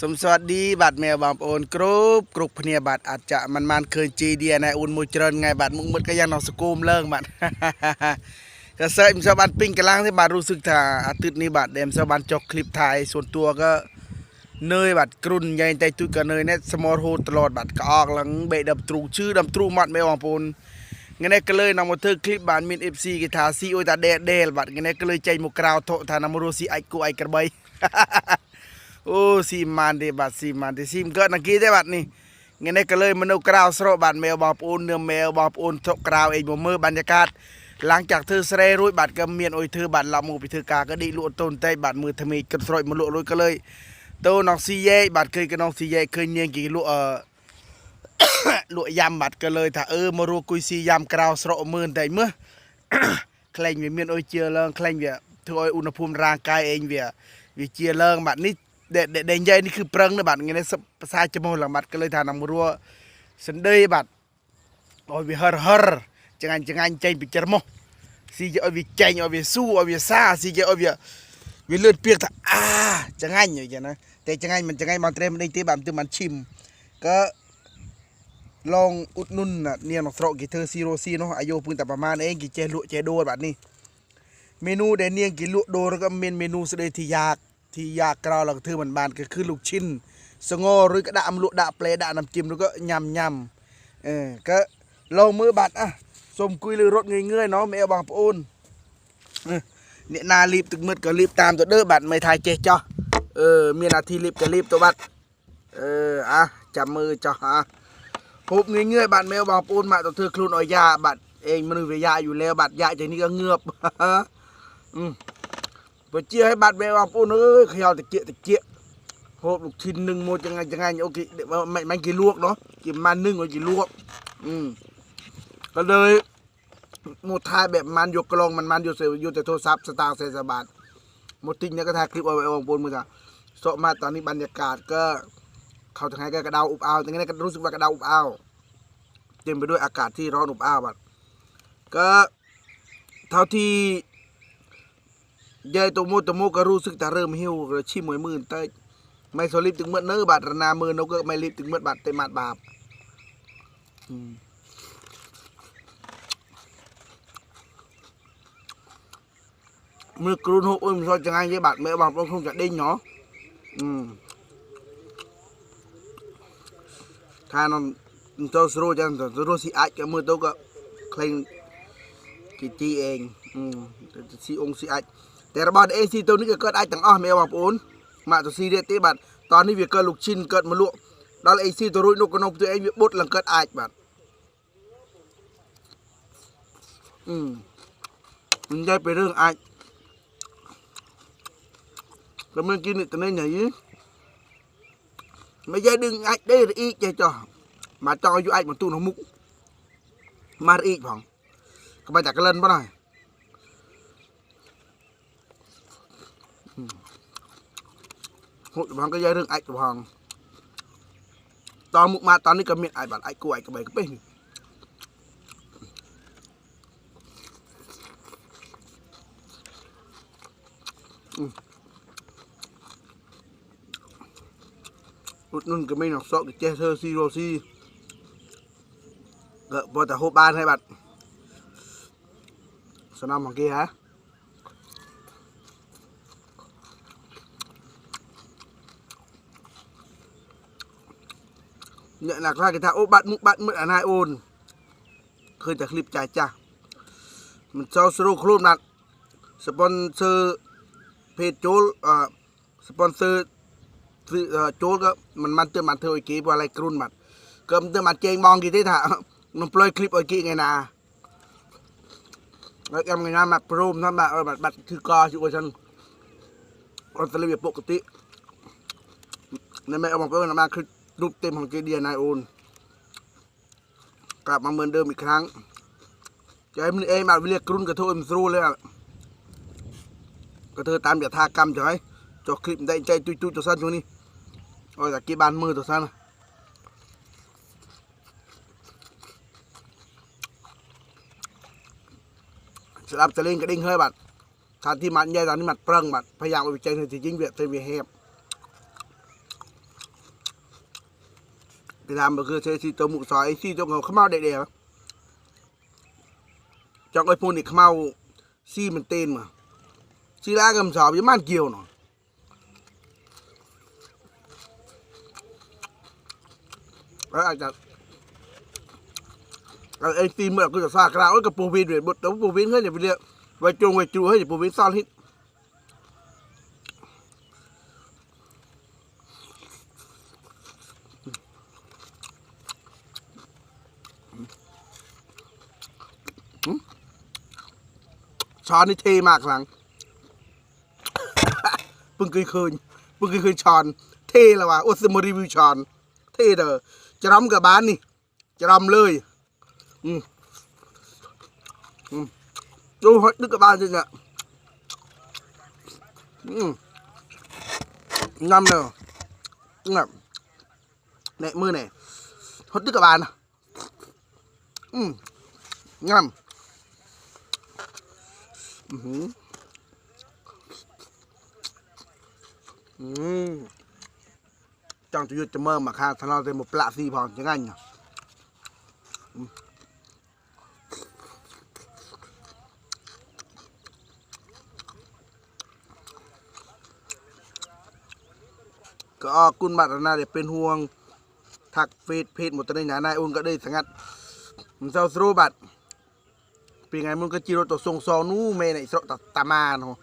สมสวัสดีบัตรแมวบางโอนกรุบกรุบพเนียบัตรอาจจะมันมันเคยจีเดียในอุ่นมูเจริญไงบัตรมุงมดก็ยังนอนสกูมเลิกบัตรก็เสยมสบันปิ้งกระลังที่บัตรรู้สึกถ้าอาทิตย์นี้บัตรเดมสบันจกคลิปไทยส่วนตัวก็เนยบัตรกรุ่นใหญ่ใจตุยกับเนยเนี่ยสมอลโฮตลอดบัตรก็ออกหลังเบดดับตรูชื่อดับตรูมัดแมวบางโอนงั้ก็เลยนำมาเธอคลิปบานมินเอฟซีกีตาซีโอตาเดเดลบัดงั้ก็เลยใจมุกราวโถธานามโรซีไอกูไอกระใบ តណាគេទេបាទនេះថ្ងៃនេះក៏លើមនុស្សក្រៅស្រកបាទមេបងប្អូននឿមេបងប្អូនថកក្រៅអីមកមើលបรรยากาศឡើងจากធ្វើស្រែរួចបាទក៏មានអុយធ្វើបាទឡប់មកពីធ្វើការក៏ឌីលក់តូនតែបាទមើលថ្មីគិតស្រោចមកលក់រួចក៏លើតូនងស៊ីយេបាទឃើញកណងស៊ីយេឃើញនាងគេលក់អឺ លក់យ៉ាំបាទក៏លើថាអឺមករកគុយស៊ីយ៉ាំក្រៅស្រកមើលតែមើល ខ្លែងវាមានអុយជាឡើងខ្លែងវាធ្វើឲ្យឧណភូមិរាងកាយឯងវាវាជាឡើងបាទនេះ เด็ดเด็ดใหญ่นี่คือเปริงนะบัดเงี้ยนะภาษาจมูกหลังบัดก็เลยทานน้ำรัวสันเดย์บัดเอาไปฮาร์ฮาร์จังไงจังไงใจปิจารมสีจะอาไใจอาไสู้อาไปซาสีจะอาไวิเลือดเปียกตาอ่าจังไงอย่างนั้นแต่จังไงมันจังไงมาเตรมในที่บัดตัวมันชิมก็ลองอุดนุ่นน่ะเนี่ยนกสรกิเธอซีโรซีเนาะอายุพึ่งแต่ประมาณเองกิเจลุเจโดบัดนี้เมนูเดนเนียงกิลุโดแล้วก็เมนเมนูเสด็จทียาก ที่ยากราวเราทือเหมือนบานก็คือลูกชิ้นสงอหรือกระดามลุดาเปลดาน้ำจิ้มแล้วก็ยำยำเออก็เรามือบัดอะสมกุยหรือรถเงยเงยๆเนาะแม่บางปูนเนี่ยนาลีบตึกมืดก็ลีบตามตัวเด้อบัดไม่ทายเจ๊จ้ะเออมีนาทีลีบก็ลีบตัวบัดเอออะจับมือจ้ะฮะพบเงยเงยบัดแมวบางปูนมาตัวเธอคลุนออยาบัดเองมันเวียาอยู่แล้วบัดยาใจนี้ก็เงือบอืม បើជាឲ្យបាត់វេបងប្អូនអើយខ្យល់តិចតិចហូបលោកឈិននឹងមួយចងាញ់ចងាញ់អូគេមិនមិនគេលក់នោះគេមិននឹងឲ្យគេលក់អឺក៏เลยមកថែแบบมันយកក្លងมันมันយកយកទៅទូរស័ព្ទស្តាងសេសបាតមកទិញនេះក៏ថាคลิปឲ្យបងប្អូនមើលថាសក់មកតនេះបรรยากาศក៏เขาថ្ងៃក៏ក្តៅអ៊ុបអោថ្ងៃនេះក៏รู้สึกว่าក្តៅអ៊ុបអោเต็มไปด้วยอากาศที่ร้อนอบอ้าวบัดก็เท่าที่ ยายตัวโมตัวโมก็รู้สึกแต่เริ่มหิวชิมหวยมื่นเตยไม่สลิปถึงเมื่อเนื้อบาดนามือนก็ไม่ลิปถึงเมื่อบาดเตมัดบาปมือกรุนหกอุ้มซอยจังไงยายบาดเมื่อบาดต้องคงจะดิ้งเนาะถ้านอนตัวสรู้จังตัวรู้สิอาจก็มือตัวก็เคลงกี่ตีเองอืมสีองค์สีอาจ តែរបស់ AC ទៅនេះក៏កើតអាចទាំងអស់មែនបងប្អូនម៉ាក់ទៅស៊ីទៀតទេបាទតោះនេះវាកើតលោកឈិនកើតមកលក់ដល់ AC ទៅរួចនោះក្នុងផ្ទះឯងវាបុតឡើងកើតអាចបាទអឺនិយាយពីរឿងអាចក៏មានគីនេះទៅនេះញ៉ៃមិនយាយដឹងអាចទេរអ៊ីកចេះចោះមកចង់ឲ្យយូអាចមកទូនោះមុខមករអ៊ីកផងក្បាច់តែក្លិនប៉ុណ្ណោះ ហូចបងក៏យាយរឿងអាចបងតមុខមកតនេះក៏មានអាចបាទអាចគួរអាចក្បីក្បេះនេះអ៊ុតនុនក៏មានអសក់ចេះធ្វើស៊ីរ៉ូស៊ីក៏បើតែហូបបានហើយបាទសំណមកគេហ៎ เนี่ยหนักลากกันท่าโอ้บัดมุบัดมืออนายโอนเคยแต่คลิปจ่ายจ้ามันเจ้าสรุปครูนักสปอนเซอร์เพจโจลอ่าสปอนเซอร์ซือโจลก็มันมันเติมมันเธอไอ้กี้อะไรกรุ่นมัดก็มันเติมมันเจงมองกี่ที่ถ่ามันปล่อยคลิปไอ้กี้ไงนะแล้วแกมไงนะมาปรุ่มทำแบบบัดบัดคือกอชิวชันออสเตรเลียปกติในแม่เอาบอกไปว่นมาคือ ต็มของเจดีย์นายโอนกลับมาเหมือนเดิมอีกครั้งจะให้มันเองมาเรียกกรุ่นกระทู้มันสู้เลยอะก็เธอตามอย่าทากรรมจะให้จอคลิปได้ใจตุยตุยตัวสั้นตัวนี้โอ้ยแต่กี่บานมือตัวสั้นนะสลับจะเล่นกระดิ่งเฮ้ยบัดทานที่มันใหญ่ตอนนี้มันเปรังบัดพยายามเอาไปใจในที่จริงเวียดเทวีเฮบ ทำดามก็คือเชซีโตมุกซอยซีโตขาขม้าวเด็กๆจังไอ้พูนี่ขม้าวซีมันเต้นมาซีร่ากำสอบยังมันเกี่ยวหน่อยแล้วอาจจะไอซีเมื่อกูจะซากราวกับปูวินเวทบุตรแต่ปูวินให้ยอย่าไปเรียกไว้จงไว้จูให้อย่าปูวินซ่อนฮิต ช้อนนี่เทมากหลังเพิ่งเคยเคยเพิ่งเคยเคยช้อนเท่แล้วว่ะโอ้สมรีวิวช้อนเท่เด้อจะรำกับบ้านนี่จะรำเลย อืมอืมดูฮอตนึกกับบ้านจริงอะอืมงำเด้องับเนี่ยมือเนี่ยฮอตนึกกับบ้านนะอืมงำอื อหืออืมจังจะยุดจะเมื่อมาค่ะถ้าเราเต็มหมดปลาซีพองจะง่ายเนาะก็ออกกุนบัตรนาเดี๋ยวเป็นห่วง ทักเฟซเพจหมดตอนนี้นะนายอุ่นก็ได้สังัดมันเศร้าสรูบัตร ป็นไงมึงก็จีโรตัวทรงซองนู้เมในสระตาตามานหัว